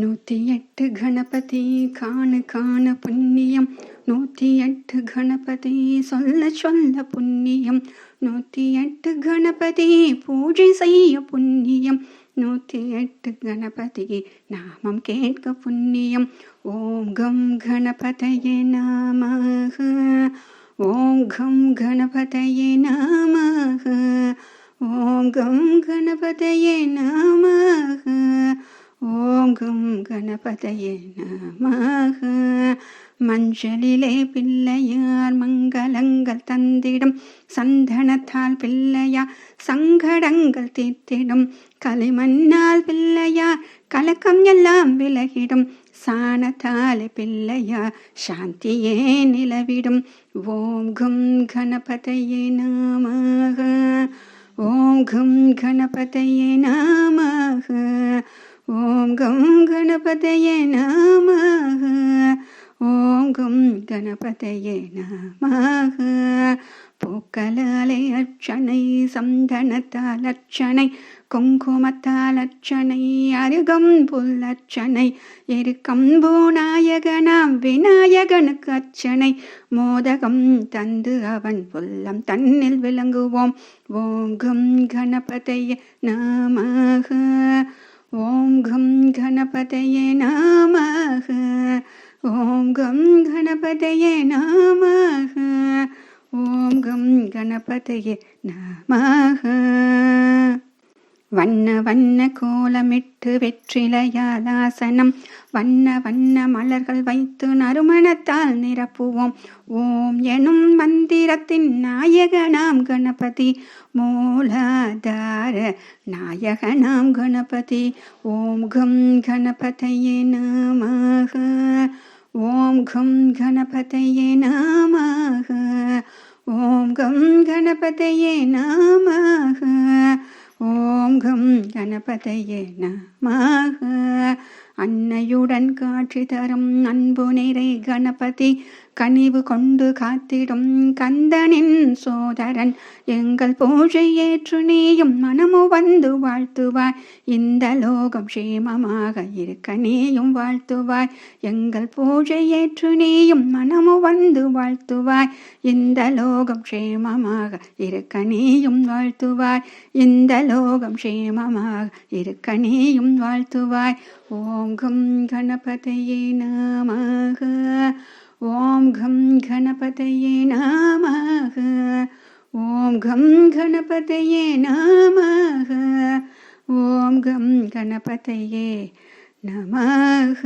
நூற்றி எட்டு கணபதி காணு காண புண்ணியம். நூற்றி எட்டு கணபதி சொல்ல சொல்ல புண்ணியம். நூற்றி எட்டு கணபதி பூஜை செய்ய புண்ணியம். நூற்றி எட்டு கணபதி நாமம் கேட்க புண்ணியம். ஓம் கம் கணபதயே நாமக ஓம் கம் கணபதயே நாமக ஓம் கம் கணபதயே நாம கணபதையே நமக. மஞ்சளிலே பிள்ளையார் மங்களங்கள் தந்திடும். சந்தனத்தால் பிள்ளையார் சங்கடங்கள் தீர்த்திடும். களிமண்ணால் பிள்ளையார் கலக்கம் எல்லாம் விலகிடும். சாணத்தாலே பிள்ளையார் சாந்தியே நிலவிடும். ஓம் கும் கணபதையே நாமாக. ஓம் கும் கணபதையே நாமாக. ஓம் கம் கணபதையே நாமக ஓம் கம் கணபதையே நமக பூக்கலாலை அர்ச்சனை சந்தனத்தால் அர்ச்சனை குங்குமத்தால் அர்ச்சனை அருகம் புல்லர்ச்சனை எருக்கம்பூ நாயகனாம் விநாயகனுக்கு அர்ச்சனை மோதகம் தந்து அவன் புல்லம் தன்னில் விளங்குவோம். ஓங்கும் கணபதைய நாமாக ஓம் கம் கணபதையே நமக ஓம் கம் கணபதையே நமக ஓம் கம் கணபதையே நமக வண்ண வண்ண கோலமிட்டு வெற்றிலையாதாசனம். வண்ண வண்ண மலர்கள் வைத்து நறுமணத்தால் நிரப்புவோம். ஓம் எனும் மந்திரத்தின் நாயகனாம் கணபதி. மூலாதார நாயகனாம் கணபதி. ஓம் கம் கணபதையே நமக. ஓம் கம் கணபதையே நமக. ஓம் கம் கணபதையே நமக. ஓம் கம் கணபதையே நமக அன்னையுடன் காட்சி தரும் அன்பு நிறை கணபதி கனிவு கொண்டு காத்திடும் கந்தனின் சோதரன். எங்கள் பூஜை ஏற்று நீயும் மனமு வந்து வாழ்த்துவாய். இந்த லோகம் க்ஷேமமாக இருக்க நீயும் வாழ்த்துவாய். எங்கள் பூஜை ஏற்று நீயும் மனமு வந்து வாழ்த்துவாய். இந்த லோகம் க்ஷேமமாக இருக்க நீயும் வாழ்த்துவாய். இந்த லோகம் க்ஷேமமாக இருக்க நீயும் வாழ்த்துவாய். ஓம் கம் கணபதையே நமக. ஓம் கம் கணபதையே நமக. ஓம் கம் கணபதையே நமக. ஓம் கம் கணபதையே நமக.